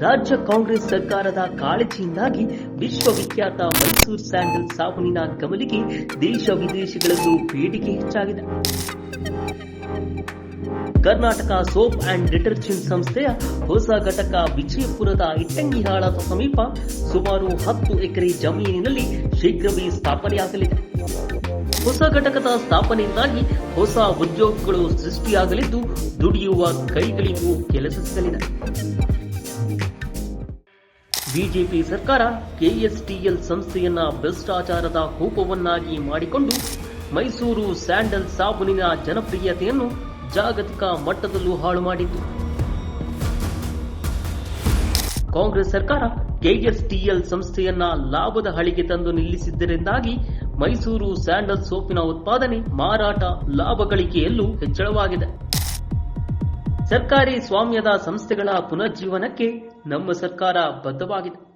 ರಾಜ್ಯ ಕಾಂಗ್ರೆಸ್ ಸರ್ಕಾರದ ಕಾಳಜಿಯಿಂದಾಗಿ ವಿಶ್ವವಿಖ್ಯಾತ ಮೈಸೂರು ಸ್ಯಾಂಡಲ್ ಸಾಬೂನಿನ ಕಮಲಿಗೆ ದೇಶ ವಿದೇಶಗಳಲ್ಲೂ ಬೇಡಿಕೆ ಹೆಚ್ಚಾಗಿದೆ. ಕರ್ನಾಟಕ ಸೋಪ್ ಅಂಡ್ ಡಿಟರ್ಜೆಂಟ್ ಸಂಸ್ಥೆಯ ಹೊಸ ಘಟಕ ವಿಜಯಪುರದ ಇಟ್ಟಂಗಿಹಾಳದ ಸಮೀಪ ಸುಮಾರು ಹತ್ತು ಎಕರೆ ಜಮೀನಿನಲ್ಲಿ ಶೀಘ್ರವೇ ಸ್ಥಾಪನೆಯಾಗಲಿದೆ. ಹೊಸ ಘಟಕದ ಸ್ಥಾಪನೆಯಿಂದಾಗಿ ಹೊಸ ಉದ್ಯೋಗಗಳು ಸೃಷ್ಟಿಯಾಗಲಿದ್ದು ದುಡಿಯುವ ಕೈಗಳಿಗೂ ಕೆಲಸ ಸಿಗಲಿದೆ. ಬಿಜೆಪಿ ಸರ್ಕಾರ ಕೆಎಸ್ಟಿಎಲ್ ಸಂಸ್ಥೆಯನ್ನ ಭ್ರಷ್ಟಾಚಾರದ ಕೂಪವನ್ನಾಗಿ ಮಾಡಿಕೊಂಡು ಮೈಸೂರು ಸ್ಯಾಂಡಲ್ ಸಾಬೂನಿನ ಜನಪ್ರಿಯತೆಯನ್ನು ಜಾಗತಿಕ ಮಟ್ಟದಲ್ಲೂ ಹಾಳು ಮಾಡಿತ್ತು. ಕಾಂಗ್ರೆಸ್ ಸರ್ಕಾರ ಕೆಎಸ್ಟಿಎಲ್ ಸಂಸ್ಥೆಯನ್ನ ಲಾಭದ ಹಳಿಗೆ ತಂದು ನಿಲ್ಲಿಸಿದ್ದರಿಂದಾಗಿ ಮೈಸೂರು ಸ್ಯಾಂಡಲ್ ಸೋಪಿನ ಉತ್ಪಾದನೆ ಮಾರಾಟ ಲಾಭ ಗಳಿಕೆಯಲ್ಲೂ ಹೆಚ್ಚಳವಾಗಿದೆ. ಸರ್ಕಾರಿ ಸ್ವಾಮ್ಯದ ಸಂಸ್ಥೆಗಳ ಪುನರ್ಜೀವನಕ್ಕೆ ನಮ್ಮ ಸರ್ಕಾರ ಬದ್ಧವಾಗಿದೆ.